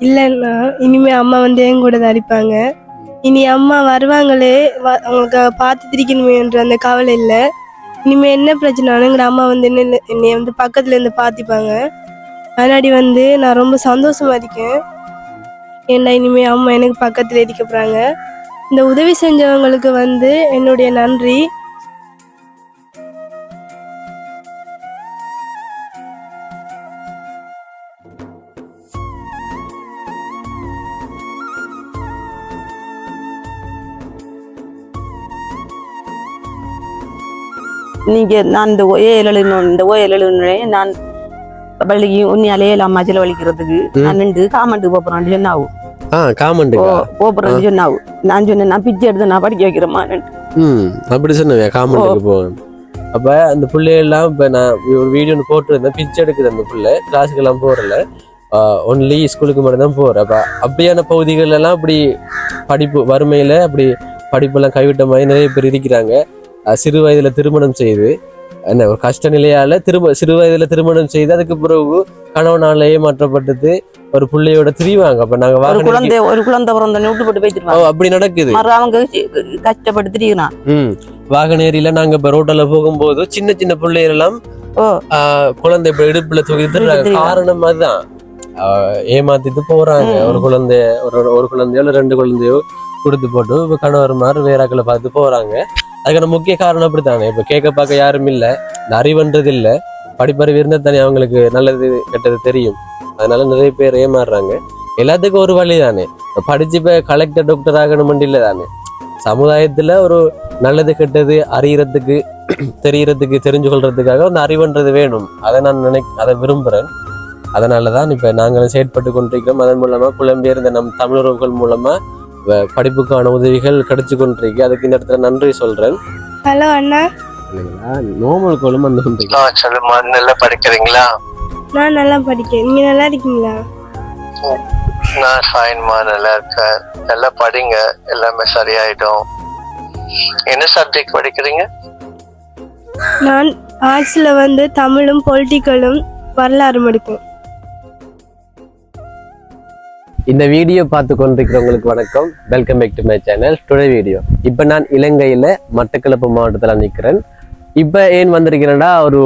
இல்லைன்னா இனிமே அம்மா வந்து என் கூட தான் அடிப்பாங்க இனி அம்மா வருவாங்களே அவங்களுக்கு பார்த்து திரிக்கணுமேன்ற அந்த கவலை இல்லை. இனிமேல் என்ன பிரச்சனைங்கிற அம்மா வந்து என்ன என்னை வந்து பக்கத்துல இருந்து பார்த்துப்பாங்க. அதனாடி வந்து நான் ரொம்ப சந்தோஷமா இருக்கேன். ஏன்னா இனிமே அம்மா எனக்கு பக்கத்துல இருக்க போறாங்க. இந்த உதவி செஞ்சவங்களுக்கு வந்து என்னுடைய நன்றி. நீங்க நான் இந்த ஓயல் இந்த ஓயல் நான் பள்ளிக்கு உண்மையாலே அம்மா செலவழிக்கிறதுக்கு நான் நின்று காமெண்ட்டு போறேன் சொன்னாவு. ஆ காமெண்ட்டு போறேன்னு சொன்னாவு. நான் சொன்னேன் நான் பிச்சை எடுத்து நான் படிக்க வைக்கிறேம்மா ம் அப்படி சொன்னேன் காமெண்ட்டுக்கு போவேன் அப்ப அந்த பிள்ளையெல்லாம் இப்ப நான் ஒரு வீடியோ ஒன்று போட்டிருந்தேன் பிச்சை எடுக்குது அந்த பிள்ளை கிளாஸுக்கு எல்லாம் போறல. ஒன்லி ஸ்கூலுக்கு மட்டும் தான் போற அப்ப அப்படியான பகுதிகள் எல்லாம் அப்படி படிப்பு வறுமையில அப்படி படிப்பெல்லாம் கைவிட்ட மாதிரி நிறைய பேர் இருக்கிறாங்க. சிறு வயதுல திருமணம் செய்து என்ன ஒரு கஷ்ட நிலையால திரும்ப சிறு வயதுல திருமணம் செய்து அதுக்கு பிறகு கணவனால ஏமாற்றப்பட்டது ஒரு பிள்ளையோட திரிவாங்க. அப்ப நாங்க ஒரு குழந்தை ஒரு குழந்தை பிறந்த விட்டு போட்டு போயிட்டு அப்படி நடக்குது. அவங்க கஷ்டப்பட்டு திரிகிறான் ம். வாகனேரியில நாங்க இப்ப ரோட்ல போகும்போது சின்ன சின்ன பிள்ளைகள் எல்லாம் குழந்தை இப்ப இடுப்புல தூக்கிட்டு. காரணம் அதுதான். ஏமாத்திட்டு போறாங்க. ஒரு குழந்தைய ஒரு ஒரு குழந்தையோ இல்ல ரெண்டு குழந்தையோ கொடுத்து போட்டு இப்ப கணவர் மாதிரி வேறாக்களை பார்த்து போறாங்க. அதுக்கான முக்கிய காரணம் அப்படித்தானே இப்போ கேட்க பார்க்க யாரும் இல்லை. இந்த அறிவுன்றது இல்லை. படிப்பறிவு இருந்தால் தானே அவங்களுக்கு நல்லது கெட்டது தெரியும். அதனால நிறைய பேர் ஏமாறுறாங்க. எல்லாத்துக்கும் ஒரு வழி தானே. படிச்சு இப்போ கலெக்டர் டாக்டர் ஆகணும்னு இல்லை தானே. சமுதாயத்துல ஒரு நல்லது கெட்டது அறியறதுக்கு தெரியறதுக்கு தெரிஞ்சு கொள்றதுக்காக அந்த அறிவுன்றது வேணும். அதை நான் நினை அதை விரும்புறேன். அதனால தான் இப்போ நாங்களும் செயற்பட்டு கொண்டிருக்கிறோம். அதன் மூலமாக புலம்பெயர்ந்த நம் தமிழர்கள் மூலமா படிப்புக்கான உதவிகள் கிடைச்சு கொண்டிருக்கு அதுக்கு இந்த இடத்துல நன்றி சொல்றேன். ஹலோ அண்ணா. நோமல் கோலம் வந்து சொல்லுமா நல்லா படிக்கிறீங்களா? நான் நல்லா படிக்கேன் நீங்க நல்லா இருக்கீங்களா? நான் ஃபைன்மா நல்லா இருக்கேன். நல்லா படிங்க. எல்லாமே சரியாயிடும். என்ன சப்ஜெக்ட் படிக்கிறீங்க? நான் ஆர்ட்ஸில் வந்து தமிழும் பொலிட்டிக்கலும் வரலாறு எடுக்கும் இந்த வீடியோ பார்த்து கொண்டிருக்கிறவங்களுக்கு வணக்கம். Welcome back to my channel today video இப்போ நான் இலங்கையில் மட்டக்களப்பு மாவட்டத்தில் நிற்கிறேன் இப்போ ஏன் வந்திருக்கிறேன்னா ஒரு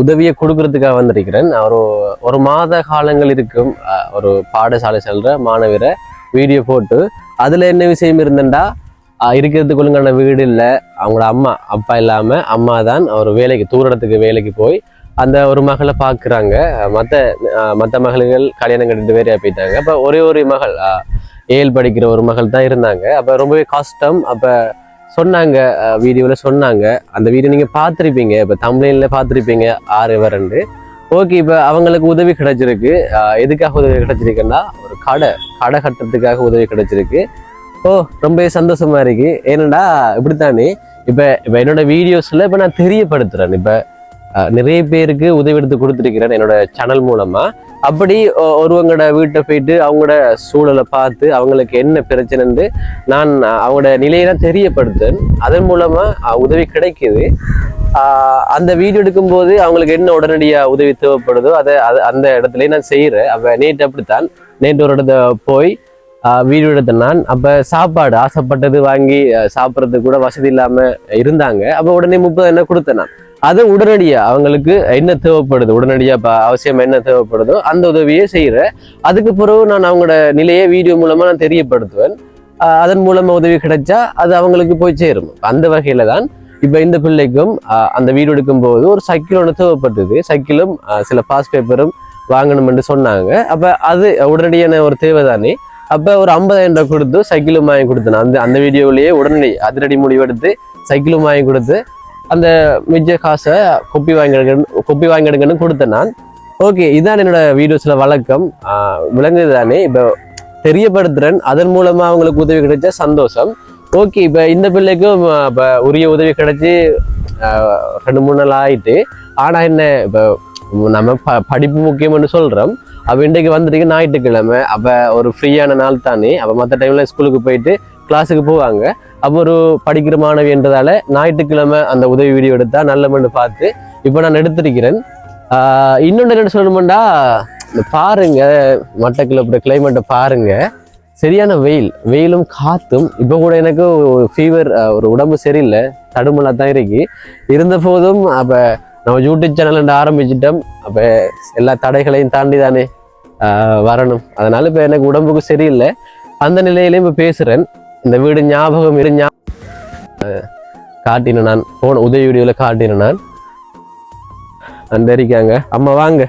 உதவியை கொடுக்கறதுக்காக வந்திருக்கிறேன். ஒரு ஒரு மாத காலங்கள் இருக்கும். ஒரு பாடசாலை செல்ற மாணவரை வீடியோ போட்டு அதில் என்ன விஷயம் இருந்தேன்டா இருக்கிறதுக்குள்ளுங்கான இருக்கிறதுக்கு ஒழுங்கான வீடு இல்லை. அவங்களோட அம்மா அப்பா இல்லாமல் அம்மா தான் ஒரு வேலைக்கு தூரத்துக்கு வேலைக்கு போய் அந்த ஒரு மகளை பார்க்குறாங்க. மற்ற மற்ற மகள்கள் கல்யாணம் கட்டிட்டு வேறையா போயிட்டாங்க. அப்போ ஒரே ஒரு மகள் அஹ், ஏழு படிக்கிற ஒரு மகள் தான் இருந்தாங்க. அப்போ ரொம்பவே கஷ்டம். அப்போ சொன்னாங்க வீடியோவில் சொன்னாங்க. அந்த வீடியோ நீங்கள் பார்த்துருப்பீங்க. இப்போ தமிழில் பார்த்துருப்பீங்க. ஆறு வரண்டு ஓகே இப்போ அவங்களுக்கு உதவி கிடைச்சிருக்கு. எதுக்காக உதவி கிடைச்சிருக்குன்னா ஒரு கடை கடை கட்டுறதுக்காக உதவி கிடைச்சிருக்கு. ஓ ரொம்பவே சந்தோஷமாக இருக்குது ஏன்னடா இப்படித்தானே? இப்போ இப்போ என்னோடய வீடியோஸில் இப்போ நான் தெரியப்படுத்துகிறேன் இப்போ நிறைய பேருக்கு உதவி எடுத்து கொடுத்துருக்கிறேன் என்னோட சேனல் மூலமா. அப்படி ஒ- ஒருவங்களோட வீட்டை போயிட்டு அவங்களோட சூழலை பார்த்து அவங்களுக்கு என்ன பிரச்சனைன்னு நான் அவங்களோட நிலையெல்லாம் தெரியப்படுத்தேன். அதன் மூலமா அஹ், உதவி கிடைக்குது. அந்த வீடியோ எடுக்கும்போது அவங்களுக்கு என்ன உடனடியாக உதவி தேவைப்படுதோ அதை அது அந்த இடத்துல நான் செய்கிறேன் அப்போ நேற்று அப்படித்தான் நேற்று ஒரு இடத்த போய் வீடியோ எடுத்தேன் நான். அப்போ சாப்பாடு ஆசைப்பட்டது வாங்கி சாப்பிட்றதுக்கு கூட வசதி இல்லாமல் இருந்தாங்க. அப்போ உடனே முப்பது என்ன கொடுத்தேன் நான். அது உடனடியாக அவங்களுக்கு என்ன தேவைப்படுது? உடனடியாக இப்போ அவசியம் என்ன தேவைப்படுதோ அந்த உதவியை செய்கிறேன் அதுக்கு பிறகு நான் அவங்களோட நிலையை வீடியோ மூலமாக நான் தெரியப்படுத்துவேன். அதன் மூலமாக உதவி கிடைச்சா அது அவங்களுக்கு போய் சேரும். அந்த வகையில் தான் இப்போ இந்த பிள்ளைக்கும் அந்த வீடு எடுக்கும் போது ஒரு சைக்கிள் ஒன்று தேவைப்பட்டது. சைக்கிளும் சில பாஸ் பேப்பரும் வாங்கணும்னு சொன்னாங்க. அப்போ அது உடனடியான ஒரு தேவை தானே. அப்போ ஒரு ஐம்பதாயிரம் ரூபாய் கொடுத்து சைக்கிளும் வாங்கி கொடுத்தேன். அந்த அந்த வீடியோவிலேயே உடனடி அதிரடி முடிவெடுத்து சைக்கிளும் வாங்கி கொடுத்து அந்த மிச்ச காசை கொப்பி வாங்கிடுங்கன்னு கொப்பி வாங்கிடுங்கன்னு கொடுத்தேன் நான். ஓகே இதான் என்னோட வீடியோஸில் வழக்கம். ஆஹ் விளங்குது தானே? இப்போ தெரியப்படுத்துறேன். அதன் மூலமாக அவங்களுக்கு உதவி கிடைச்சா சந்தோஷம். ஓகே இப்போ இந்த பிள்ளைக்கும் இப்போ உரிய உதவி கிடைச்சி ரெண்டு மூணு நாள் ஆயிட்டு. ஆனால் என்ன இப்போ நம்ம ப படிப்பு முக்கியம்னு சொல்கிறோம் அப்போ இன்றைக்கு வந்துட்டு ஞாயிற்றுக்கிழமை. அப்போ ஒரு ஃப்ரீயான நாள் தானே. அப்போ மற்ற டைமில் ஸ்கூலுக்கு போயிட்டு கிளாஸுக்கு போவாங்க. அப்போ ஒரு படிக்கிற மாணவின்றதால ஞாயிற்றுக்கிழமை அந்த உதவி வீடியோ எடுத்தால் நல்லமென்று பார்த்து இப்போ நான் எடுத்திருக்கிறேன். இன்னொன்று என்ன சொல்லணுமெண்டா இந்த பாருங்க மட்டக்கிழப்புற கிளைமேட்டை பாருங்க. சரியான வெயில் வெயிலும் காத்தும். இப்போ கூட எனக்கு ஃபீவர் ஒரு உடம்பு சரியில்லை தடுமலாக தான் இருக்கு. இருந்த போதும் அப்போ நம்ம யூடியூப் சேனல் ஆரம்பிச்சிட்டோம். அப்போ எல்லா தடைகளையும் தாண்டி தானே வரணும். அதனால் இப்போ எனக்கு உடம்புக்கு சரியில்லை. அந்த நிலையிலையும் இப்போ பேசுகிறேன் இந்த வீடு ஞாபகம் இரு காட்டின காட்டினேன் நான் போன உதவி வீடியோவில் காட்டினேன் நான். அந்த இருக்காங்க அம்மா வாங்க.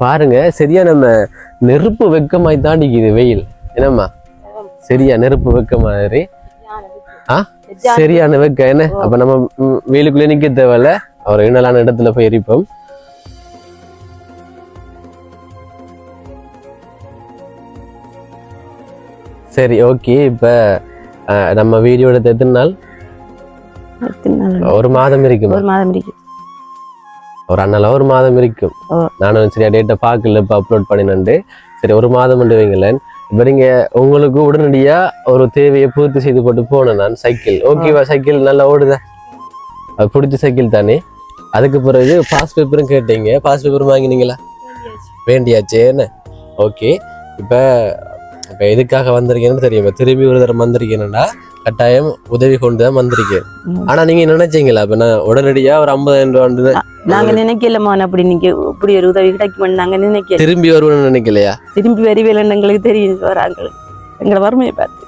பாருங்க சரியா நம்ம நெருப்பு வெக்கமாய் தாண்டிக்குது வெயில். என்னம்மா? சரியா நெருப்பு வெக்க மாதிரி ஆ? சரியான வெக்க என்ன? அப்ப நம்ம வெயிலுக்குள்ளே நிக்க தேவையில்ல. ஒரு இனலான இடத்துல போய் எரிப்போம். சரி ஓகே இப்ப நம்ம வீடியோ எடுத்த எத்தனை நாள்? ஒரு மாதம் இருக்குமா? ஒரு மாதம் இருக்கு. ஒரு அண்ணால ஒரு மாதம் இருக்கும். நானும் சரியா டேட்டை பார்க்கல இப்போ அப்லோட் பண்ணினண்டு சரி ஒரு மாதம் வைங்களேன். இப்போ நீங்க உங்களுக்கு உடனடியா ஒரு தேவையை பூர்த்தி செய்து போட்டு போனேன் நான் சைக்கிள் ஓகேவா சைக்கிள் நல்லா ஓடுதா? அது பிடிச்ச சைக்கிள் தானே? அதுக்கு பிறகு பாஸ் பேப்பரும் கேட்டீங்க. பாஸ் பேப்பரும் வாங்கினீங்களா? வேண்டியாச்சு. என்ன? ஓகே இப்போ இப்போ எதுக்காக வந்திருக்கேன்னு தெரியும். இப்ப திரும்பி ஒரு தடவை வந்திருக்கேன்டா கட்டாயம் உதவி கொண்டு தான் வந்திருக்கேன். ம். ஆனா நீங்க நினைச்சீங்களா? இப்ப நான் உடனடியா ஒரு ஐம்பதாயிரம் ரூபா நாங்க நினைக்கல மோன் அப்படி நீங்க இப்படி ஒரு உதவி கிடைக்கும் நாங்க நினைக்கல. திரும்பி வருவேன்னு நினைக்கலையா? திரும்பி வருவேலன்னு எங்களுக்கு தெரியும் வராங்க எங்களை வறுமையை பார்த்து.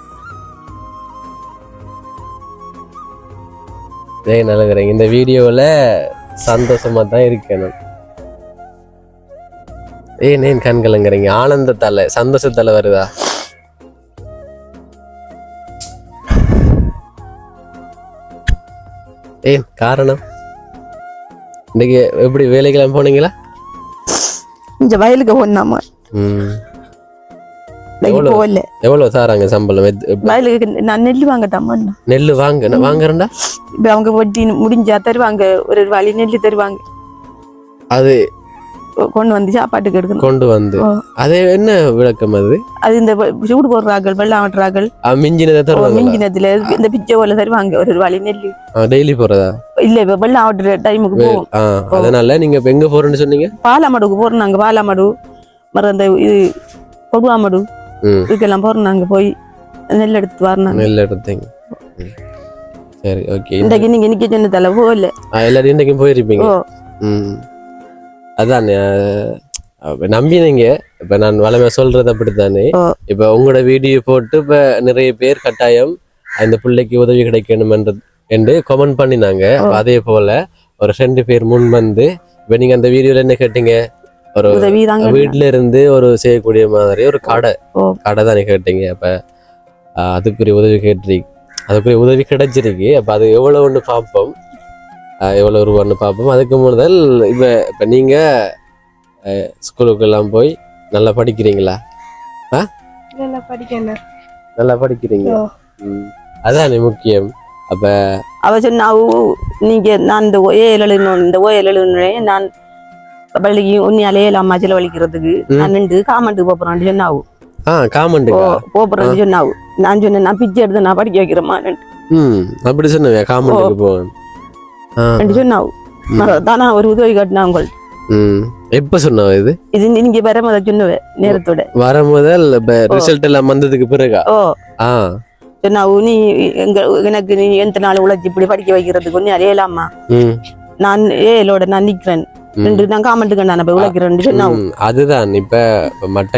ஏய் நல்லகிறேங்க இந்த வீடியோவில் சந்தோஷமா தான் இருக்கேன் நான் ஏய் நேன் கண்கலங்கிறீங்க? ஆனந்தத்தால சந்தோஷத்தால வருதா? ஏன் காரணம்? இன்னைக்கு எப்படி வேலைக்கெல்லாம் போனீங்களா? இந்த வயலுக்கு போனாமா. எவ்வளவு? போகல. எவ்வளோ தாராங்க சம்பளம்? வயலுக்கு நான் நெல் வாங்கட்டாமா நெல் வாங்க நான் வாங்குறேன்டா? இப்ப அவங்க வட்டி முடிஞ்சா தருவாங்க ஒரு வழி நெல் தருவாங்க. அது கொண்டு வந்து சாப்பாட்டுக்கு எடுக்கணும். கொண்டு வந்து. அது என்ன விளக்கம் அது? அது இந்த சூடு போடுறார்கள் வெள்ளம் ஆட்டுறார்கள். மிஞ்சினதை தருவாங்க மிஞ்சினத்துல இந்த பிச்சை போல தருவாங்க. ஒரு வழி நெல் டெய்லி போறதா? இல்ல இப்ப வெள்ளம் ஆட்டுற டைமுக்கு போவோம் அதனால நீங்க இப்ப எங்க போறேன்னு சொன்னீங்க? பாலாமடுக்கு போறோம் நாங்க பாலாமடு. மறு அந்த இது கொடுவாமடு இதுக்கெல்லாம் போறோம் நாங்க போய் நெல் எடுத்து வரணும் நெல் எடுத்தீங்க. சரி ஓகே. இன்றைக்கு நீங்க நிக்க சொன்னதால போகல. எல்லாரும் இன்றைக்கும் போயிருப்பீங்க. ம். அதான் நம்பினீங்க. இப்ப நான் வளமை சொல்றது அப்படித்தானே. இப்ப உங்களோட வீடியோ போட்டு இப்ப நிறைய பேர் கட்டாயம் அந்த பிள்ளைக்கு உதவி கிடைக்கணும் என்று கமெண்ட் பண்ணினாங்க. அதே போல ஒரு ரெண்டு பேர் முன் வந்து இப்ப நீங்க அந்த வீடியோல என்ன கேட்டீங்க? ஒரு வீட்ல இருந்து ஒரு செய்யக்கூடிய மாதிரி ஒரு கடை. கடை தானே கேட்டீங்க. அப்ப அதுக்குரிய உதவி கேட்டிருக்கு அதுக்குரிய உதவி கிடைச்சிருக்கு. அப்ப அது எவ்வளவுன்னு பார்ப்போம். ஆஹ், எவ்வளவு ரூபான்னு பார்ப்போம். அதுக்கு முதல் இப்ப இப்ப நீங்க ஆஹ், ஸ்கூலுக்கு எல்லாம் போய் நல்லா படிக்கிறீங்களா? நல்லா படிக்கணும் நல்லா படிக்கிறீங்க. அதானே முக்கியம். அப்ப அவ சொன்னா "ஓ, நீங்க நான் இந்த ஓயே எழுதணும் இந்த ஓயே எழுதணும் நான் பள்ளிக்கு உன்னியாலே அம்மா செலவழிக்கிறதுக்கு ம். நான் நின்று காமெண்ட்டுக்கு போறேன் சொன்னாவு ஆ காமெண்ட்டுக்கா போறேன்னு சொன்னாவு நான் சொன்னேன் நான் பிச்சை எடுத்து நான் படிக்க வைக்கிறேம்மா ம் அப்படி சொன்னேன் காமெண்ட்டுக்கு போவேன். ஆ. சொன்னாவு. தானா ஒரு உதவி காட்டினா உங்கள் ம். எப்ப சொன்னவ இது? இது நீங்க வர முதல் சொன்னவ நேரத்தோட. வர முதல் இப்ப ரிசல்ட் எல்லாம் வந்ததுக்கு பிறகா? ஓ. ஆ. சொன்னாவு நீ எங்க எனக்கு நீ எந்த நாள் உழைச்சி இப்படி படிக்க வைக்கிறதுக்கு உன்னியாலே இல்லாமா? ம். நான் ஏலோட நான் நிக்கிறேன். ரெண்டு நான் காமெண்ட்டுக்கு நான் போய் உழைக்கிறேன் சொன்னாவு. அதுதான் இப்ப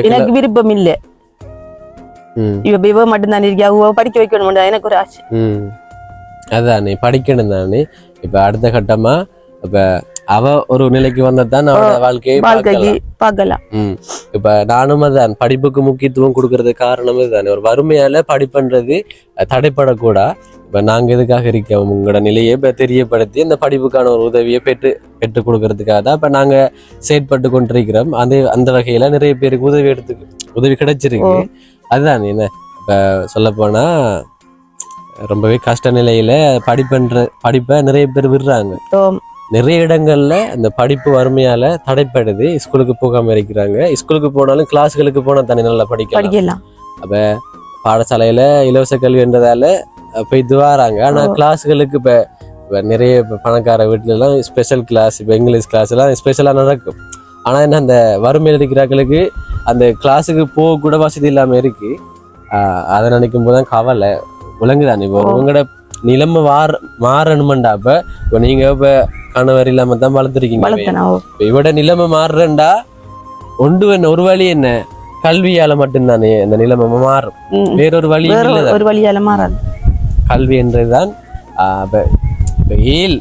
எனக்கு விருப்பம் இல்ல. இவ இவ மட்டும்தான் இருக்கா அவ படிக்க வைக்கணும் எனக்கு ஒரு ஆசை. அதான் நீ படிக்கணும் தானே. இப்ப அடுத்த கட்டமா இப்ப அவ ஒரு நிலைக்கு வந்ததான் அவளோட வாழ்க்கையை வாழ்க்கைக்கு பார்க்கலாம். இப்ப நானும் அதான் படிப்புக்கு முக்கியத்துவம் கொடுக்கறது காரணம் இதுதானே. ஒரு வறுமையால படிப்புன்றது தடைப்படக்கூடா. இப்ப நாங்க எதுக்காக இருக்கோம்? உங்களோட நிலையை இப்ப தெரியப்படுத்தி இந்த படிப்புக்கான ஒரு உதவியை பெற்று பெற்றுக் கொடுக்கறதுக்காக தான் இப்ப நாங்க செயற்பட்டு கொண்டிருக்கிறோம். அந்த அந்த வகையில நிறைய பேருக்கு உதவி எடுத்து உதவி கிடைச்சிருக்கு. அதுதான் என்ன? இப்ப சொல்ல போனா ரொம்பவே கஷ்ட நிலையில படிப்புன்ற படிப்பை நிறைய பேர் விடுறாங்க. நிறைய இடங்கள்ல இந்த படிப்பு வறுமையால தடைப்படுது. ஸ்கூலுக்கு போகாம இருக்கிறாங்க. ஸ்கூலுக்கு போனாலும் கிளாஸ்களுக்கு போனா தானே நல்லா படிக்கலாம். படிக்கலாம். பாடசாலையில இலவச கல்வி என்றதால அஹ், போயிட்டு வராங்க. ஆனா. கிளாஸ்களுக்கு இப்ப நிறைய பணக்கார வீட்டுல எல்லாம் ஸ்பெஷல் கிளாஸ் இப்போ இங்கிலீஷ் கிளாஸ் எல்லாம் ஸ்பெஷலாக நடக்கும் ஆனா என்ன அந்த வறுமையில் இருக்கிறார்களுக்கு அந்த கிளாஸுக்கு போக கூட வசதி இல்லாம இருக்கு. அதை நினைக்கும் போது தான் கவலை. விளங்குதான் இப்போ உங்களோட நிலைமை மாற மாறணுமெண்டா இப்ப இப்போ நீங்க இப்ப கணவர் இல்லாம தான் வளர்த்துருக்கீங்க இப்ப. இவட நிலைமை மாறுறேன்டா. ஒன்று என்ன ஒரு வழி என்ன? கல்வியால மட்டும்தானே அந்த நிலைமை மாறும். வேறொரு வழி ஒரு வழியால மாறாது. கல்வி என்றதுதான் ஏல்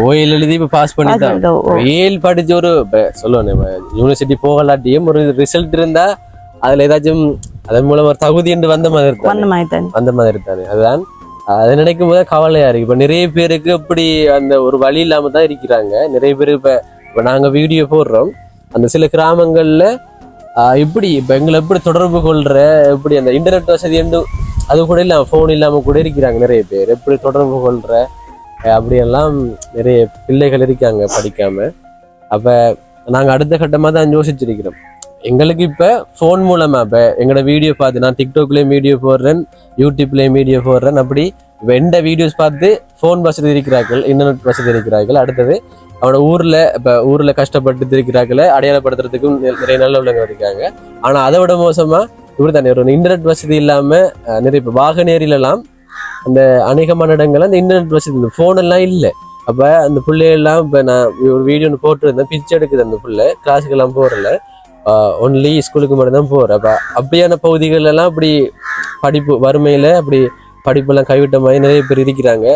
ஓயில் எழுதி இப்ப பாஸ் பண்ணி தான் அது, ஓ. ஏல் படிச்ச ஒரு சொல்லுவேன் யூனிவர்சிட்டி போகலாட்டியும் ஒரு ரிசல்ட் இருந்தா அதுல ஏதாச்சும் அதன் மூலம் ஒரு தகுதி என்று வந்த மாதிரி தானே? அந்த மாதிரி தானே. அதுதான் அதை நினைக்கும் போது கவலையா இருக்கு. இப்ப நிறைய பேருக்கு இப்படி அந்த ஒரு வழி இல்லாம தான் இருக்கிறாங்க. நிறைய பேர் இப்ப இப்ப நாங்க வீடியோ போடுறோம். அந்த சில கிராமங்கள்ல இப்படி இப்ப எங்களை எப்படி தொடர்பு கொள்ற எப்படி அந்த இன்டர்நெட் வசதி என்று அது கூட இல்லாம போன் இல்லாம கூட இருக்கிறாங்க நிறைய பேர். எப்படி தொடர்பு கொள்ற அப்படியெல்லாம் நிறைய பிள்ளைகள் இருக்காங்க படிக்காம. அப்ப நாங்க அடுத்த கட்டமா தான் யோசிச்சிருக்கிறோம். எங்களுக்கு இப்போ ஃபோன் மூலமாக இப்போ எங்களோட வீடியோ பார்த்து நான் டிக்டாக்லேயும் வீடியோ போடுறேன் யூடியூப்லேயும் வீடியோ போடுறேன் அப்படி வெண்ட வீடியோஸ் பார்த்து ஃபோன் வசதி இருக்கிறார்கள் இன்டர்நெட் வசதி இருக்கிறார்கள் அடுத்தது அவனோட ஊரில் இப்போ ஊரில் கஷ்டப்பட்டு இருக்கிறார்கள அடையாளப்படுத்துறதுக்கும் நிறைய நல்ல உள்ளவங்க இருக்காங்க. ஆனால் அதை விட மோசமாக இப்படி தானே ஒரு இன்டர்நெட் வசதி இல்லாமல் நிறைய இப்போ வாகனேரியிலலாம் அந்த அநேகமான இடங்கள்ல அந்த இன்டர்நெட் வசதி இந்த ஃபோனெல்லாம் இல்லை. அப்போ அந்த பிள்ளையெல்லாம் இப்போ நான் ஒரு வீடியோ போட்டிருந்தேன் பிச்சை எடுக்குது அந்த பிள்ளை கிளாஸுக்கெல்லாம் எல்லாம் ஒன்லி ஸ்கூலுக்கு மட்டும் தான் போற அப்ப அப்படியான பகுதிகள் எல்லாம் அப்படி படிப்பு வறுமையில அப்படி படிப்பெல்லாம் கைவிட்ட மாதிரி நிறைய பேர் இருக்கிறாங்க.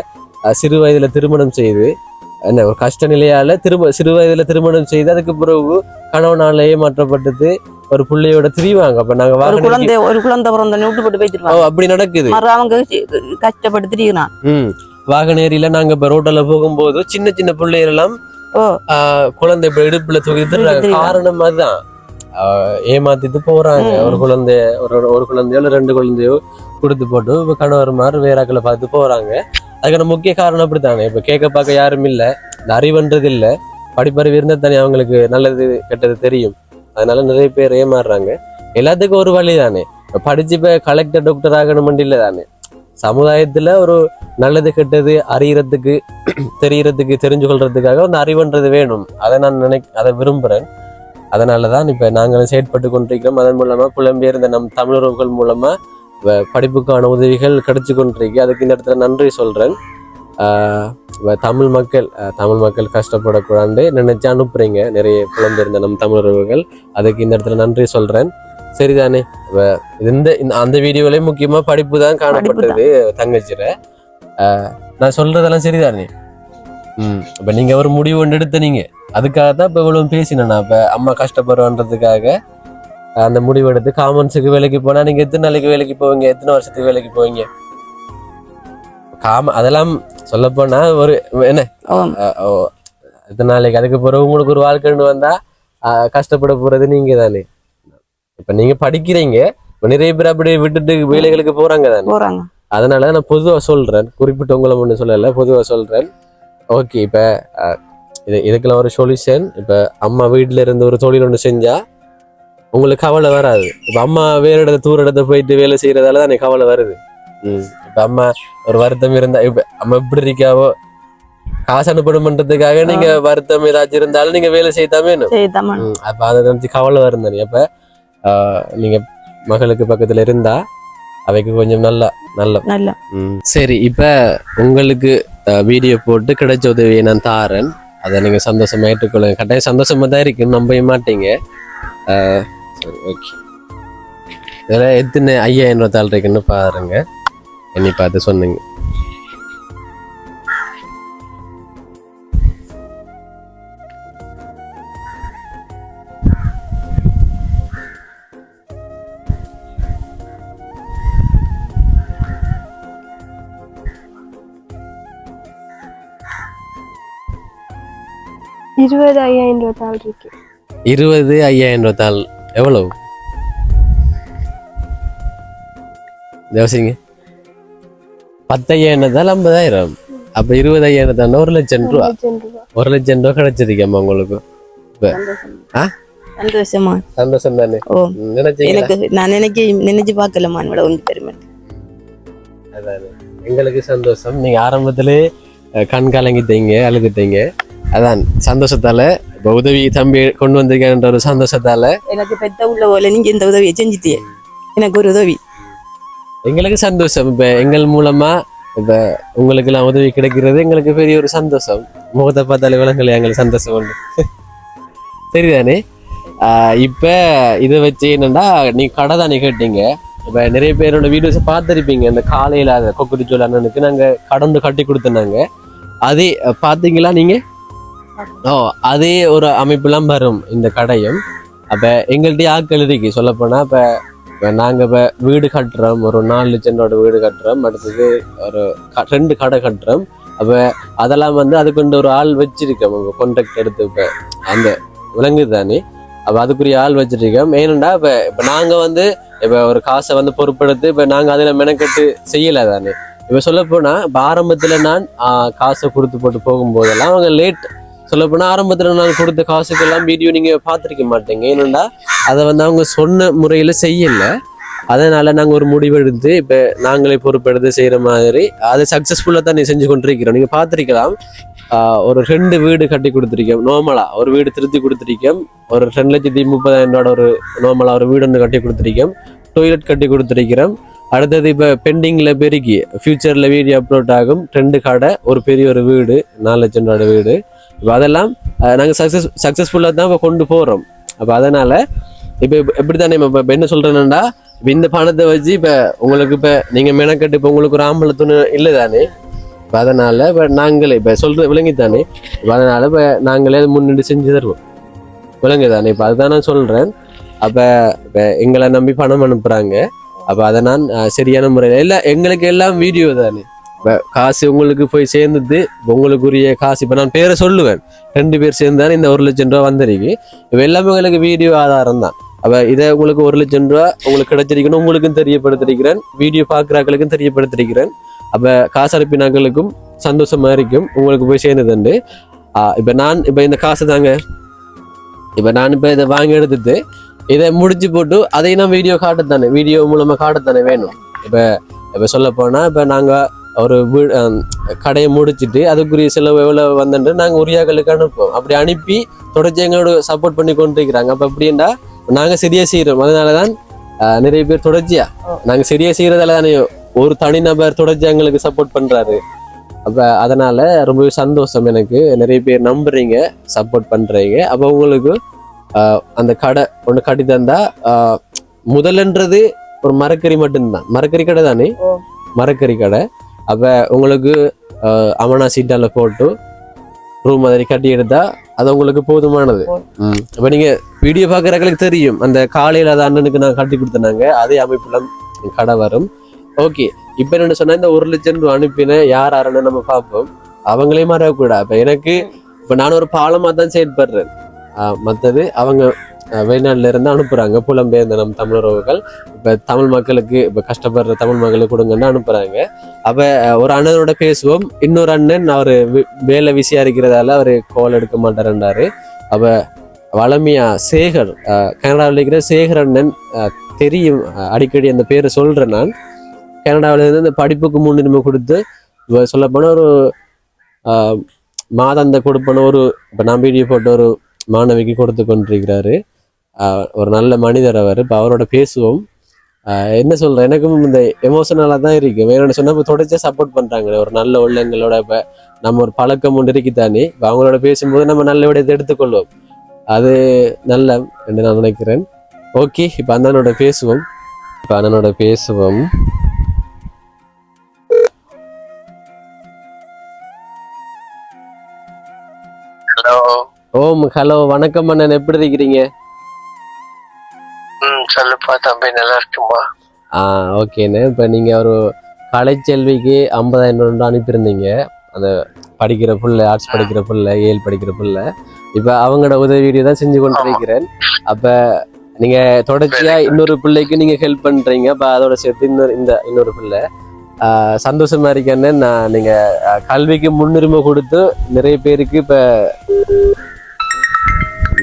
சிறு வயதுல திருமணம் செய்து என்ன ஒரு கஷ்ட நிலையால திரும்ப சிறு வயதுல திருமணம் செய்து அதுக்கு பிறகு கணவனால ஏமாற்றப்பட்டது ஒரு பிள்ளையோட திரிவாங்க. அப்ப நாங்க ஒரு குழந்தை ஒரு குழந்தை பிறந்த விட்டு போட்டு போயிட்டு அப்படி நடக்குது. அவங்க கஷ்டப்பட்டு திரியிறான் ம். வாகனேரியில நாங்க இப்ப ரோட்ல போகும்போது சின்ன சின்ன பிள்ளைகள் எல்லாம் குழந்தை இப்ப இடுப்புல தூக்கி. காரணம் அதுதான். ஏமாத்திட்டு போறாங்க. ஒரு குழந்தைய ஒரு ஒரு குழந்தையோ இல்ல ரெண்டு குழந்தையோ கொடுத்து போட்டு இப்ப கணவர் மாதிரி வேறாக்களை பார்த்து போறாங்க. அதுக்கான முக்கிய காரணம் அப்படித்தானே? இப்ப கேட்க பார்க்க யாரும் இல்ல. இந்த அறிவுன்றது இல்ல. படிப்பறிவு இருந்தா தானே அவங்களுக்கு நல்லது கெட்டது தெரியும். அதனால நிறைய பேர் ஏமாறுறாங்க. எல்லாத்துக்கும் ஒரு வழி தானே? இப்ப படிச்சு இப்ப கலெக்டர் டாக்டர் ஆகணும் இல்ல தானே? சமுதாயத்துல ஒரு நல்லது கெட்டது அறியறதுக்கு தெரியறதுக்கு தெரிஞ்சு கொள்றதுக்காக ஒரு அறிவுன்றது வேணும். அதை நான் நினை அதை விரும்புறேன். அதனால தான் இப்போ நாங்களும் செயற்பட்டு கொண்டிருக்கிறோம். அதன் மூலமா புலம்பெயர்ந்த நம் தமிழர்கள் மூலமா வ- படிப்புக்கான உதவிகள் கிடைச்சு கொண்டிருக்கு. அதுக்கு இந்த இடத்துல நன்றி சொல்றேன். ஆஹ் வ- தமிழ் மக்கள் தமிழ் மக்கள் கஷ்டப்படக்கூடாது நினைச்சு அனுப்புறீங்க. நிறைய புலம்பெயர்ந்த நம் தமிழர்கள். அதுக்கு இந்த இடத்துல நன்றி சொல்றேன். சரிதானே? இந்த இந்த- அந்த வீடியோலயும் முக்கியமா படிப்பு தான் காணப்பட்டது தங்கச்சிர ஆஹ் நான் சொல்றதெல்லாம் சரிதானே? ம் இப்ப நீங்க ஒரு முடிவு ஒன்று எடுத்த நீங்க. அதுக்காக தான் இப்ப இவ்வளவு பேசினேன் நான் இப்ப. அம்மா கஷ்டப்படுறன்றதுக்காக அந்த முடிவு எடுத்து காமன்ஸுக்கு வேலைக்கு போனா நீங்க எத்தனை நாளைக்கு வேலைக்கு போவீங்க? எத்தனை வருஷத்துக்கு வேலைக்கு போவீங்க? காம அதெல்லாம் சொல்ல போனா ஒரு என்ன? எத்தனை நாளைக்கு அதுக்கு பிறகு உங்களுக்கு ஒரு வாழ்க்கைன்னு வந்தா அஹ், கஷ்டப்பட போறது நீங்க தானே. இப்ப நீங்க படிக்கிறீங்க நிறைய பேர் அப்படி விட்டுட்டு வேலைகளுக்கு போறாங்க தானே. போறாங்க. அதனால நான் பொதுவா சொல்றேன். குறிப்பிட்ட உங்களை ஒண்ணு சொல்லல பொதுவா சொல்றேன். ஓகே இப்ப இது இதுக்கெல்லாம் ஒரு சொல்யூஷன் இப்ப அம்மா வீட்ல இருந்து ஒரு தொழில் ஒன்று செஞ்சா உங்களுக்கு கவலை வராது. இப்ப அம்மா வேற இடத்த தூர இடத்த போயிட்டு வேலை செய்யறதால தான் எனக்கு கவலை வருது. ம். இப்ப அம்மா ஒரு வருத்தம் இருந்தா இப்ப அம்மா எப்படி இருக்காவோ காசு அனுப்பணும்ன்றதுக்காக நீங்க வருத்தம் ஏதாச்சும் இருந்தாலும் நீங்க வேலை செய்யத்தாமே வேணும். சரி தமிழ் ம், அப்ப அதை நினைச்சு கவலை வரும் தானே. அப்ப நீங்க மகளுக்கு பக்கத்துல இருந்தா அவைக்கு கொஞ்சம் நல்லா நல்ல. சரி இப்ப உங்களுக்கு வீடியோ போட்டு கிடைச்ச உதவியை நான் தாரேன். அதை நீங்க சந்தோஷமா ஏற்றுக்கொள்ளுங்க. கட்டாயம் சந்தோஷமா தான் இருக்கு நம்பவே மாட்டீங்க. ஓகே இதெல்லாம் எத்தனை ஐயாயிரம் ரூபாய் தாள் இருக்குன்னு பாருங்க. என்னை பார்த்து சொன்னீங்க இருபது ஐயாயிரம் ரூபாய் தாள் இருக்கு. இருபது ஐயாயிரம் ரூபாய் தாள். எவ்வளவு? யோசிங்க. பத்தையாயிரம் தாள் ஐம்பதாயிரம். அப்ப இருபது ஐயாயிரம் தாண்டா ஒரு லட்சம் ரூபா. ஒரு லட்சம் ரூபா. கிடைச்சிருக்கேம்மா உங்களுக்கு. ஆ? சந்தோஷமா சந்தோஷம் தானே? ஓ. எனக்கு நான் நினைக்க நினைச்சு பார்க்கலமா என்னோட வந்து பெருமை. அதானே. எங்களுக்கு சந்தோஷம். நீங்க ஆரம்பத்திலே கண் கலங்கிட்டீங்க அழுதுட்டீங்க. அதான் சந்தோஷத்தால இப்போ உதவி தம்பி கொண்டு வந்திருக்கேன்ற ஒரு சந்தோஷத்தால. எனக்கு பெத்த உள்ள போல நீங்க இந்த உதவியை செஞ்சிட்டியே. எனக்கு ஒரு உதவி. எங்களுக்கு சந்தோஷம். இப்ப எங்கள் மூலமா இப்ப உங்களுக்கு எல்லாம் உதவி கிடைக்கிறது எங்களுக்கு பெரிய ஒரு சந்தோஷம். முகத்தை பார்த்தாலே விலங்கல எங்களுக்கு சந்தோஷம் உண்டு. சரிதானே? இப்ப இதை வச்சு என்னன்னா நீ கடை தானே கேட்டீங்க. இப்ப நிறைய பேரோட வீடியோஸ் பார்த்துருப்பீங்க. இந்த காலையில அதை கொக்குரிச்சோல் அண்ணனுக்கு நாங்க கடந்து கட்டி கொடுத்தோனாங்க அதே அஹ், பாத்தீங்களா நீங்க? ஓ அதே ஒரு அமைப்புலாம் வரும் இந்த கடையும். அப்போ எங்கள்கிட்ட ஆட்கள் இருக்கு சொல்லப்போனா இப்ப இப்போ நாங்கள் இப்போ வீடு கட்டுறோம் ஒரு நாலு லட்சத்தோட வீடு கட்டுறோம் அடுத்தது ஒரு ரெண்டு கடை கட்டுறோம். அப்போ அதெல்லாம் வந்து அதுக்கு ஒரு ஆள் வச்சிருக்கோம் உங்கள் கான்ட்ராக்ட் எடுத்து இப்போ. அந்த விலங்கு தானே. அப்போ அதுக்குரிய ஆள் வச்சிருக்கோம். ஏனண்டா இப்போ இப்போ நாங்கள் வந்து இப்போ ஒரு காசை வந்து பொருட்படுத்தி இப்போ நாங்கள் அதில் மெனக்கெட்டு செய்யலை தானே. இப்போ சொல்லப்போனால் இப்போ ஆரம்பத்தில் நான் காசை கொடுத்து போட்டு போகும்போதெல்லாம் அவங்க லேட் சொல்லப்போனால் ஆரம்பத்தில் நான் கொடுத்த காசுக்கெல்லாம் வீடியோ நீங்கள் பார்த்துருக்க மாட்டீங்க. ஏனண்டா அதை வந்து அவங்க சொன்ன முறையில் செய்யலை. அதனால் நாங்கள் ஒரு முடிவு எடுத்து இப்போ நாங்களே பொறுப்பெடுத்து செய்கிற மாதிரி அதை சக்ஸஸ்ஃபுல்லாக தான் நீ செஞ்சு கொண்டிருக்கிறோம். நீங்கள் பார்த்துருக்கலாம். ஒரு ரெண்டு வீடு கட்டி கொடுத்துருக்கோம் நார்மலாக ஒரு வீடு திருத்தி கொடுத்துருக்கோம் ஒரு ரெண்டு லட்சத்தி முப்பதாயிரம் ரூபாய் ஒரு நார்மலாக ஒரு வீடு ஒன்று கட்டி கொடுத்துருக்கோம் டொய்லெட் கட்டி கொடுத்துருக்கிறோம் அடுத்தது இப்போ பெண்டிங்கில் பெருக்கி ஃப்யூச்சரில் வீடியோ அப்லோட் ஆகும். ரெண்டு கடை ஒரு பெரிய ஒரு வீடு நாலு லட்சம் ரூபாய் வீடு. இப்போ அதெல்லாம் நாங்கள் சக்ஸஸ் சக்ஸஸ்ஃபுல்லாக தான் இப்போ கொண்டு போகிறோம் அப்போ அதனால் இப்போ எப்படி தானே இப்போ என்ன சொல்கிறேன்னா இப்போ இந்த பணத்தை வச்சு இப்போ உங்களுக்கு இப்போ நீங்கள் மெனக்கட்டு இப்போ உங்களுக்கு ஒரு ஆம்பளை துணி இல்லை தானே இப்போ அதனால் இப்போ நாங்களே இப்போ சொல்கிற விளங்கித்தானே இப்போ அதனால் இப்போ நாங்களே அதை முன்னிட்டு செஞ்சு தருவோம். விளங்கு தானே இப்போ அதுதான் நான் சொல்கிறேன் அப்போ இப்போ எங்களை நம்பி பணம் அனுப்புகிறாங்க அப்போ அதை நான் சரியான முறையில் இல்லை எங்களுக்கு எல்லாம் வீடியோ தானே? காசு உங்களுக்கு போய் சேர்ந்தது இப்ப உங்களுக்குரிய காசு. இப்போ நான் பேரை சொல்லுவேன். ரெண்டு பேர் சேர்ந்தாலும் இந்த ஒரு லட்சம் ரூபா வந்திருக்கு. இப்போ எல்லாமே உங்களுக்கு வீடியோ ஆதாரம் தான். அப்போ இதை உங்களுக்கு ஒரு லட்சம் ரூபா உங்களுக்கு கிடைச்சிருக்கணும் உங்களுக்கும் தெரியப்படுத்திருக்கிறேன். வீடியோ பார்க்குறாக்களுக்கும் தெரியப்படுத்திருக்கிறேன். அப்போ காசு அனுப்பினாக்களுக்கும் சந்தோஷமாக இருக்கும். உங்களுக்கு போய் சேர்ந்ததுண்டு. இப்போ நான் இப்போ இந்த காசு தாங்க. இப்போ நான் இப்போ இதை வாங்கி எடுத்துட்டு இதை முடிச்சு போட்டு அதையும் நான் வீடியோ காட்டத்தானே. வீடியோ மூலமாக காட்டத்தானே வேணும். இப்போ இப்போ சொல்ல போனால் இப்போ நாங்கள் ஒரு வீடு கடையை முடிச்சிட்டு அதுக்குரிய செலவு எவ்வளோ வந்துட்டு நாங்கள் உரியாக்களுக்கு அனுப்புவோம். அப்படி அனுப்பி தொடர்ச்சி எங்களோட சப்போர்ட் பண்ணி கொண்டு இருக்கிறாங்க அப்போ அப்படின்னா நாங்கள் சரியாக செய்கிறோம் அதனால தான் நிறைய பேர் தொடர்ச்சியா நாங்கள் சரியாக செய்கிறதால தானே ஒரு தனிநபர் தொடர்ச்சி எங்களுக்கு சப்போர்ட் பண்ணுறாரு அப்போ அதனால ரொம்பவே சந்தோஷம் எனக்கு. நிறைய பேர் நம்புறீங்க சப்போர்ட் பண்ணுறீங்க அப்போ உங்களுக்கு அந்த கடை ஒன்று கட்டி தந்தா முதலன்றது ஒரு மரக்கறி மட்டும்தான். மரக்கறி கடை தானே. மரக்கறி கடை. அப்போ உங்களுக்கு அமனா சீட்டால போட்டு ரூம் மாதிரி கட்டி எடுத்தா அது உங்களுக்கு போதுமானது. அப்போ நீங்கள் வீடியோ பார்க்குறவங்களுக்கு தெரியும். அந்த காலையில் அது அண்ணனுக்கு நான் கட்டி கொடுத்தனாங்க. அதே அமைப்புல கடை வரும். ஓகே. இப்போ என்ன சொன்னா இந்த ஒரு லட்சம் ரூபா அனுப்பின யார் யாருன்னு நம்ம பார்ப்போம். அவங்களே மறக்கக்கூடாது. இப்போ எனக்கு இப்போ நான் ஒரு பாலமாக தான் செயல்படுறேன் மற்றது அவங்க வெளிநாட்டுல இருந்து அனுப்புறாங்க. புலம்பெயர்ந்த நம் தமிழர்கள் இப்போ தமிழ் மக்களுக்கு இப்போ கஷ்டப்படுற தமிழ் மக்களுக்கு கொடுங்கன்னு அனுப்புறாங்க. அப்ப ஒரு அண்ணனோட பேசுவோம். இன்னொரு அண்ணன் அவர் வேலை விசியா இருக்கிறதால அவர் கால் எடுக்க மாட்டாருன்றாரு அப்ப வளமையா சேகர் கனடாவில் இருக்கிற சேகர் அண்ணன் தெரியும் அடிக்கடி அந்த பேரை சொல்றேன் நான். கனடாவில் இருந்து இந்த படிப்புக்கு முன்னுரிமை கொடுத்து சொல்லப்போனால் ஒரு ஆஹ் மாதாந்த கொடுப்பன ஒரு இப்போ நான் வீடியோ போட்ட ஒரு மாணவிக்கு கொடுத்து கொண்டிருக்கிறாரு. ஒரு நல்ல மனிதர் அவர். இப்போ அவரோட பேசுவோம். என்ன சொல்றேன் எனக்கும் இந்த எமோஷனலாக தான் இருக்கு. வேணும்னு சொன்னா இப்போ தொடர்ச்சியாக சப்போர்ட் பண்றாங்க ஒரு நல்ல உள்ளங்களோட இப்போ நம்ம ஒரு பழக்கம் ஒன்று இருக்குதானே? இப்போ அவங்களோட பேசும்போது நம்ம நல்ல விடயத்தை எடுத்துக்கொள்வோம். அது நல்ல என்று நான் நினைக்கிறேன். ஓகே இப்போ அண்ணனோட பேசுவோம். இப்போ அண்ணனோட பேசுவோம். ஹலோ ஓம் ஹலோ வணக்கம் அண்ணன். எப்படி இருக்கிறீங்க? ம் சொல்லுப்பா தம்பி நல்லா இருக்குமா ஆ ஓகேண்ணே. இப்போ நீங்கள் ஒரு கலைச்செல்விக்கு ஐம்பதாயிரம் ரூபா அனுப்பியிருந்தீங்க. அந்த படிக்கிற புள்ள ஆர்ட்ஸ் படிக்கிற புள்ள ஏழு படிக்கிற புள்ள. இப்போ அவங்களோட உதவியை தான் செஞ்சு கொண்டு இருக்கிறேன். அப்போ நீங்கள் தொடர்ச்சியாக இன்னொரு பிள்ளைக்கு நீங்கள் ஹெல்ப் பண்ணுறீங்க அப்போ அதோட சேர்த்து இன்னொரு இந்த இன்னொரு பிள்ளை. சந்தோஷமா இருக்கேன்னு நான் நீங்கள் கல்விக்கு முன்னுரிமை கொடுத்து நிறைய பேருக்கு இப்போ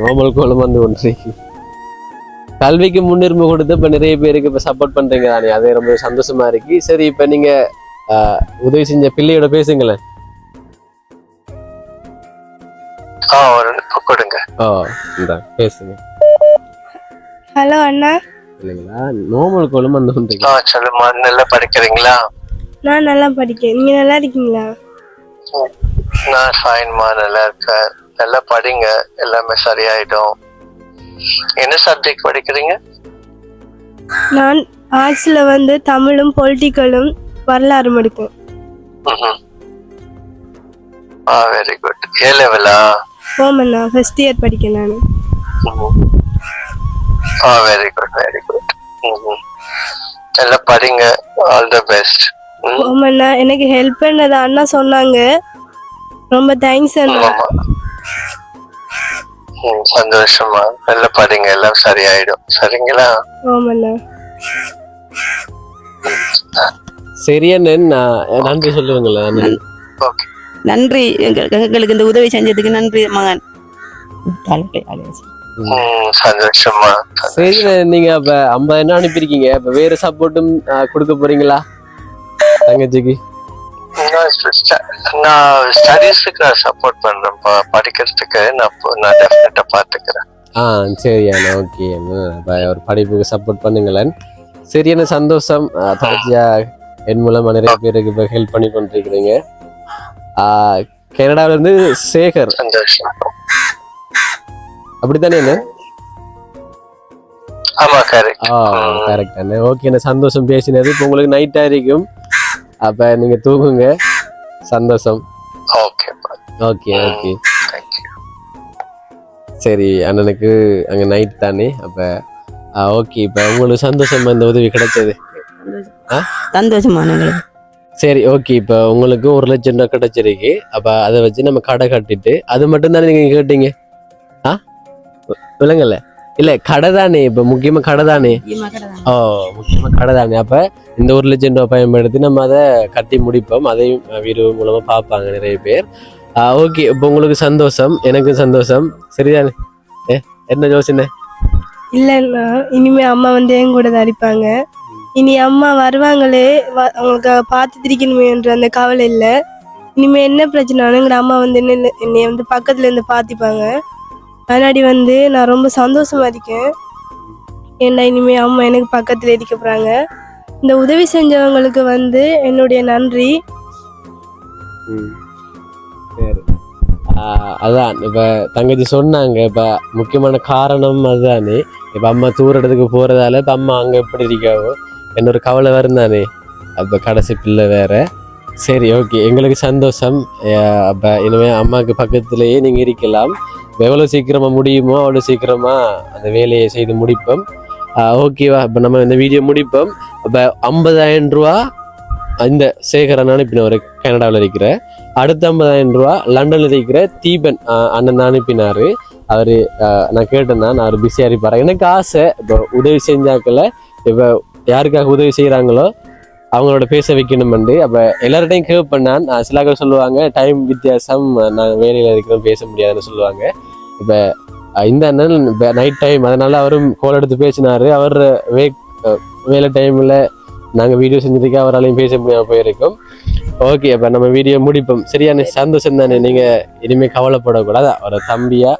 நார்மல் கோலம் வந்து ஒன்று கல்விக்கு முன்னுரிமை கொடுத்து இப்போ நிறைய பேருக்கு இப்போ சப்போர்ட் பண்ணுறீங்க தானே? அதே ரொம்ப சந்தோஷமா இருக்கு. சரி இப்போ நீங்கள் உதவி செஞ்ச பிள்ளையோட பேசுங்களேன். கொடுங்க. ஓ இந்த பேசுங்க. நல்லா படிக்கிறீங்களா? நீங்க நான் ஃபைன்மா நல்லா இருக்கேன். நல்லா படிங்க. எல்லாமே சரியாயிடும். என்ன சப்ஜெக்ட் படிக்கிறீங்க? நான் ஆர்ட்ஸில் வந்து தமிழும் பொலிட்டிக்கலும் வரலாறும் எடுக்கேன் ம்ஹும். ஆ வெரி குட் ஏ லெவலா ஓமண்ணா ஃபர்ஸ்ட் இயர் படிக்கேன் நான். ஆ வெரி குட் வெரி குட் நல்லா படிங்க. ஆல் த பெஸ்ட் ஓமண்ணா எனக்கு ஹெல்ப் பண்ணது அண்ணா சொன்னாங்க. ரொம்ப தேங்க்ஸ் அண்ணா. சந்தோஷமா? நல்லா படிங்க எல்லாம் சரியாயிடும். சரிங்களா? ஓமண்ணா சரியண்ணன் நான் நன்றி சொல்லுவீங்களா அண்ணன். ஓகே. நன்றி. எங்களுக்கு இந்த உதவி செஞ்சதுக்கு நன்றி மகன். சந்தோஷமா? சரி நீங்க அப்ப ஐம்பதாயிரம் அனுப்பியிருக்கீங்க. இப்ப வேற சப்போர்ட்டும் கொடுக்க போறீங்களா? தங்கச்சிக்கு? நான் ஸ்ட- நான் ஸ்டடீஸுக்கு நான் சப்போர்ட் பண்றேன். ப- படிக்கிறதுக்கு நான் நான் டெஃபினட்டா பாத்துக்கிறேன். ஆ சரி அண்ணா ஓகே ஒரு படிப்புக்கு சப்போர்ட் பண்ணுங்களேன். சரியான சந்தோஷம். தொடர்ச்சியா என் மூலமா நிறைய பேருக்கு இப்போ ஹெல்ப் பண்ணி கொண்டிருக்கிறீங்க. ஆ, கனடாவுல இருந்து சேகர். அப்படித்தானே என்ன ஆமா கரெக்ட் ஆ கரெக்ட் அண்ணே. ஓகே சந்தோஷம் பேசினது. இப்போ உங்களுக்கு நைட் ஆയിരിக்கும் அப்ப நீங்க தூங்குங்க. சந்தோஷம். ஓகே ஓகே ஓகே தேங்க்யூ சரி அண்ணனுக்கு அங்க நைட் தானே அப்ப ஓகே இப்ப உங்களுக்கு சந்தோஷமா இந்த உதவி கிடைச்சது? ஆ? சந்தோஷமான சரி ஓகே இப்போ உங்களுக்கு ஒரு லட்சம் ரூபாய் கிடைச்சிருக்கு. அப்ப அதை வச்சு நம்ம கடை கட்டிட்டு அது மட்டும் தானே நீங்க கேட்டீங்க? ஆ? விளங்கல? இல்ல கடை தானே இப்ப முக்கியமா கடை தானே ஓ முக்கியமா கடை தானே அப்ப இந்த ஒரு லட்சம் ரூபாய் பயன்படுத்தி நம்ம அதை கட்டி முடிப்போம். அதையும் வீடியோ மூலமா பார்ப்பாங்க நிறைய பேர். ஓகே இப்போ உங்களுக்கு சந்தோஷம் எனக்கு சந்தோஷம். சரிதானே? ஏ என்ன யோசனை? இல்லைண்ணா இனிமே அம்மா வந்து என் கூட தான் அடிப்பாங்க இனி அம்மா வருவாங்களே அவங்களுக்கு பார்த்து திரிக்கணுமேன்ற அந்த கவலை இல்லை. இனிமே என்ன பிரச்சனைங்கிற அம்மா வந்து என்ன என்னை வந்து பக்கத்துல இருந்து பார்த்துப்பாங்க. முன்னாடி வந்து நான் ரொம்ப சந்தோஷமா இருக்கேன். ஏன்னா இனிமே அம்மா எனக்கு பக்கத்தில் இருக்க போறாங்க. இந்த உதவி செஞ்சவங்களுக்கு வந்து என்னுடைய நன்றி. சரி. அதான் இப்ப தங்கச்சி சொன்னாங்க இப்ப முக்கியமான காரணம் அதுதானே. இப்ப அம்மா தூரத்துக்கு இடத்துக்கு போறதால இப்ப அம்மா அங்க எப்படி இருக்காவோ என்னொரு கவலை வருந்தானே. அப்ப கடைசி பிள்ளை வேற. சரி ஓகே எங்களுக்கு சந்தோஷம். அப்போ அப்ப இனிமே அம்மாவுக்கு பக்கத்துலேயே நீங்க இருக்கலாம். எவ்வளோ எவ்வளவு சீக்கிரமா முடியுமோ அவ்வளோ சீக்கிரமா அந்த வேலையை செய்து முடிப்போம். ஓகேவா இப்போ நம்ம இந்த வீடியோ முடிப்போம். இப்போ ஐம்பதாயிரம் ரூபா இந்த சேகரன் அனுப்பினவர் கனடாவில் இருக்கிற அடுத்த ஐம்பதாயிரம் ரூபா லண்டன்ல இருக்கிற தீபன் அண்ணன் அனுப்பினாரு. அவரு ஆஹ் நான் கேட்டேன் நான் அவர் பிஸியாக இருப்பார். எனக்கு ஆசை இப்போ உதவி செஞ்சாக்கல இப்போ யாருக்காக உதவி செய்யறாங்களோ அவங்களோட பேச வைக்கணும் வந்து அப்போ எல்லார்ட்டையும் கேட்பேன் நான் ஆஹ் சில பேர் சொல்லுவாங்க டைம் வித்தியாசம் நான் வேலையில் இருக்கிறோம் பேச முடியாதுன்னு சொல்லுவாங்க. இப்போ இந்த அண்ணன் நைட் டைம் அதனால அவரும் கோல் எடுத்து பேசினாரு. அவர் வே வேலை டைமில் நாங்கள் வீடியோ செஞ்சதுக்கு அவராலையும் பேச முடியாமல் போயிருக்கோம். ஓகே அப்போ நம்ம வீடியோ முடிப்போம். சரியான சந்தோஷம் தானே? நீங்கள் இனிமேல் கவலைப்படக்கூடாது. ஒரு தம்பியா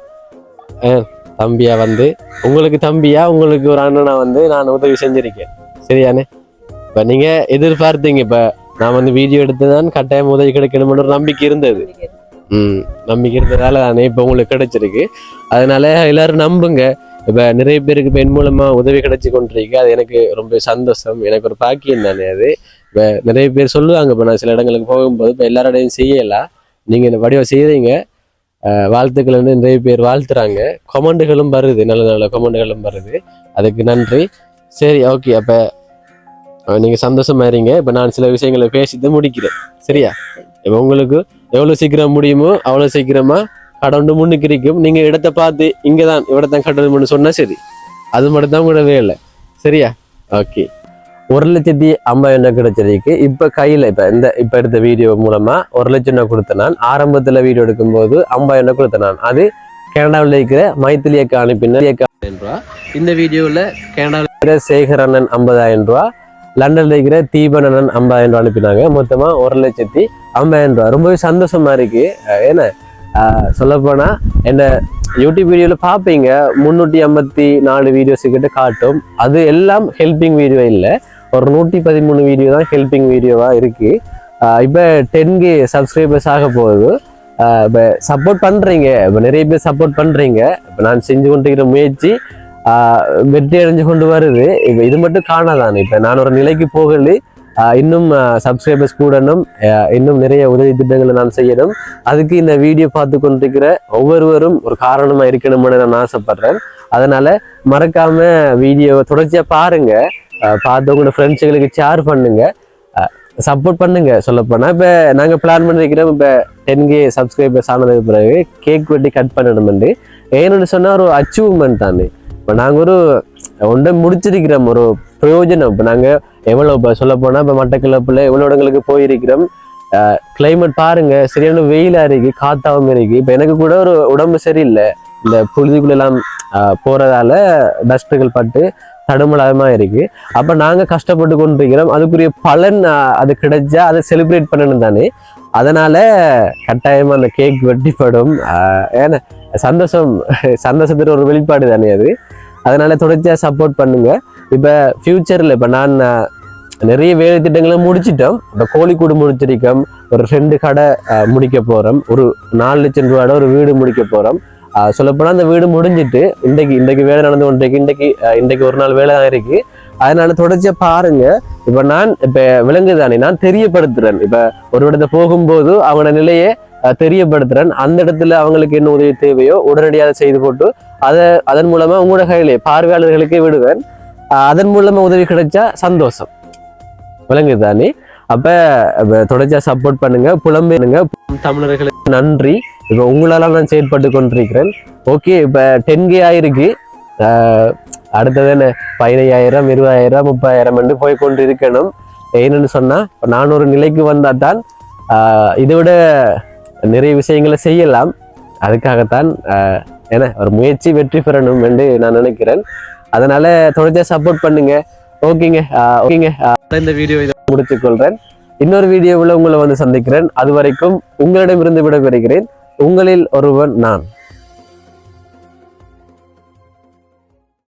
தம்பியா வந்து உங்களுக்கு தம்பியா உங்களுக்கு ஒரு அண்ணனா வந்து நான் உதவி செஞ்சிருக்கேன். சரியானே இப்ப நீங்க எதிர்பார்த்தீங்க இப்ப நான் வந்து வீடியோ எடுத்துதான் கட்டாயம் உதவி கிடைக்கணும்னு ஒரு நம்பிக்கை இருந்தது. ம் நம்பிக்கை இருந்ததால தானே இப்போ உங்களுக்கு கிடைச்சிருக்கு. அதனால எல்லாரும் நம்புங்க. இப்ப நிறைய பேருக்கு பெண் என் மூலமா உதவி கிடைச்சி கொண்டிருக்கு. அது எனக்கு ரொம்ப சந்தோஷம். எனக்கு ஒரு பாக்கியம் தானே அது. இப்ப நிறைய பேர் சொல்லுவாங்க இப்ப நான் சில இடங்களுக்கு போகும்போது இப்ப எல்லாரோடையும் செய்யலாம். நீங்க இந்த வடிவம் செய்கிறீங்க வாழ்த்துக்கள் வந்து நிறைய பேர் வாழ்த்துறாங்க. கொமெண்டுகளும் வருது. நல்ல நல்ல கொமெண்டுகளும் வருது. அதுக்கு நன்றி. சரி ஓகே அப்போ நீங்க சந்தோஷமா இருங்க. இப்ப நான் சில விஷயங்களை பேசிட்டு முடிக்கிறேன். சரியா? இப்ப உங்களுக்கு எவ்வளவு சீக்கிரம் முடியுமோ அவ்வளவு சீக்கிரமா கடவுண்டு முன்னுக்கு இருக்கும். நீங்க இடத்த பார்த்து இங்கதான் இவ்வளவுதான் கட்டணும்னு சொன்னா சரி. அது மட்டும் தான் உங்களோட வேலை. சரியா? ஓகே ஒரு லட்சத்தி ஐம்பதாயிரம் கிடைச்சிருக்கு. இப்ப கையில இப்ப இந்த இப்ப எடுத்த வீடியோ மூலமா ஒரு லட்சம் ரூபாய் கொடுத்த நான். ஆரம்பத்துல வீடியோ எடுக்கும்போது ஐம்பதாயிரம் ரூபாய் கொடுத்த நான். அது கனடாவில் இருக்கிற மைத்திலியக்கு அனுப்பின ரூபா இந்த வீடியோல கனடாவில் இருக்கிற சேகரண்ணன் ஐம்பதாயிரம் ரூபா லண்டன்ல இருக்கிற தீபனன் ஐம்பதாயிரம் ரூபா அனுப்பினாங்க. மொத்தமா ஒரு லட்சத்தி ஐம்பதாயிரம் ரூபா ரொம்பவே சந்தோஷமா இருக்கு. அஹ் ஏன்னா சொல்லப்போனா என்ன யூடியூப் வீடியோவில் பார்ப்பீங்க முந்நூற்றி ஐம்பத்தி நாலு வீடியோஸ் கிட்ட காட்டும். அது எல்லாம் ஹெல்பிங் வீடியோ இல்லை. ஒரு நூற்றி பதிமூணு வீடியோ தான் ஹெல்பிங் வீடியோவாக இருக்குது இப்போ டென் கே சப்ஸ்கிரைபர்ஸ் ஆக போகுது. இப்போ சப்போர்ட் பண்ணுறீங்க இப்போ நிறைய பேர் சப்போர்ட் பண்ணுறீங்க இப்போ நான் செஞ்சு கொண்டிருக்கிற முயற்சி வெற்றி அடைஞ்சு கொண்டு வருது. இப்போ இது மட்டும் காணாதான் இப்போ நான் ஒரு நிலைக்கு போகல. இன்னும் சப்ஸ்கிரைபர்ஸ் கூடணும். இன்னும் நிறைய உதவி திட்டங்களை நான் செய்யணும். அதுக்கு இந்த வீடியோ பார்த்து கொண்டிருக்கிற ஒவ்வொருவரும் ஒரு காரணமாக இருக்கணும்னு நான் ஆசைப்படுறேன். அதனால் மறக்காம வீடியோவை தொடர்ச்சியாக பாருங்கள் பார்த்து உங்களோட ஃப்ரெண்ட்ஸுகளுக்கு ஷேர் பண்ணுங்கள் சப்போர்ட் பண்ணுங்க. சொல்லப்போனால் இப்போ நாங்கள் பிளான் பண்ணிருக்கிறோம். இப்போ டென் கே சப்ஸ்கிரைபர்ஸ் ஆனதுக்கு பிறகு கேக் வெட்டி கட் பண்ணணும்னு ஏன்னு சொன்னால் ஒரு அச்சீவ்மெண்ட் தானே. இப்போ நாங்கள் ஒரு ஒன்றை முடிச்சிருக்கிறோம் ஒரு பிரயோஜனம். இப்போ நாங்கள் எவ்வளோ இப்போ சொல்ல போனால் இப்போ மட்டக்கிழப்பில் எவ்வளோ இடங்களுக்கு போயிருக்கிறோம். கிளைமேட் பாருங்க சரியான வெயிலாக இருக்குது காத்தாகவும் இருக்குது இப்போ எனக்கு கூட ஒரு உடம்பு சரியில்லை. இந்த புழுதிக்குள்ளெல்லாம் போகிறதால டஸ்ட்டுகள் பட்டு தடுமலாகமா இருக்குது அப்போ நாங்கள் கஷ்டப்பட்டு கொண்டிருக்கிறோம். அதுக்குரிய பலன் அது கிடைச்சா அதை செலிப்ரேட் பண்ணணும் தானே. அதனால் கட்டாயமாக அந்த கேக் வெட்டிப்படும். ஏன்னா சந்தோஷம் சந்தோஷத்துக்கு ஒரு வெளிப்பாடு தானே அது. அதனால் தொடர்ச்சியாக சப்போர்ட் பண்ணுங்க. இப்போ ஃப்யூச்சரில் இப்போ நான் நிறைய வேலை திட்டங்களை முடிச்சிட்டோம். இப்போ கோழிக்கூடு முடிச்சிருக்கோம். ஒரு ரெண்டு கடை முடிக்க போகிறோம் ஒரு நாலு லட்சம் ரூபாயோட ஒரு வீடு முடிக்க போகிறோம் சொல்லப்போனால் அந்த வீடு முடிஞ்சிட்டு இன்றைக்கு இன்றைக்கு வேலை நடந்து கொண்டிருக்கு. இன்றைக்கு இன்றைக்கு ஒரு நாள் வேலை தான் இருக்குது அதனால தொடர்ச்சியாக பாருங்க. இப்போ நான் இப்போ விலங்கு தானே நான் தெரியப்படுத்துகிறேன் இப்போ ஒரு இடத்த போகும்போது அவனோட நிலையை தெரியப்படுத்துறேன். அந்த இடத்துல அவங்களுக்கு என்ன உதவி தேவையோ உடனடியாக செய்து போட்டு அதை அதன் மூலமா உங்களோட கையிலே பார்வையாளர்களுக்கே விடுவேன். அதன் மூலமா உதவி கிடைச்சா சந்தோஷம். விலங்குதானே அப்ப அப்ப தொடர்ச்சியா சப்போர்ட் பண்ணுங்க புலம்பெயருங்க தமிழர்களுக்கு நன்றி. இப்ப உங்களால நான் செயல்பட்டு கொண்டிருக்கிறேன். ஓகே இப்ப டென் கே ஆயிருக்கு. அடுத்தது என்ன? பதினையாயிரம் இருபதாயிரம் முப்பதாயிரம் என்று போய் கொண்டு இருக்கணும் ஏன்னு சொன்னா இப்போ நான் ஒரு நிலைக்கு வந்தா தான் இதை விட நிறைய விஷயங்களை செய்யலாம். அதுக்காகத்தான் ஆஹ், என்ன ஒரு முயற்சி வெற்றி பெறணும் என்று நான் நினைக்கிறேன். அதனால தொடர்ச்சியா சப்போர்ட் பண்ணுங்க. ஓகேங்க ஆஹ், ஓகேங்க இந்த வீடியோ இதை முடித்துக் கொள்றேன். இன்னொரு வீடியோவில் உங்களை வந்து சந்திக்கிறேன். அது வரைக்கும் உங்களிடமிருந்து விடைபெறுகிறேன். உங்களில் ஒருவன் நான்.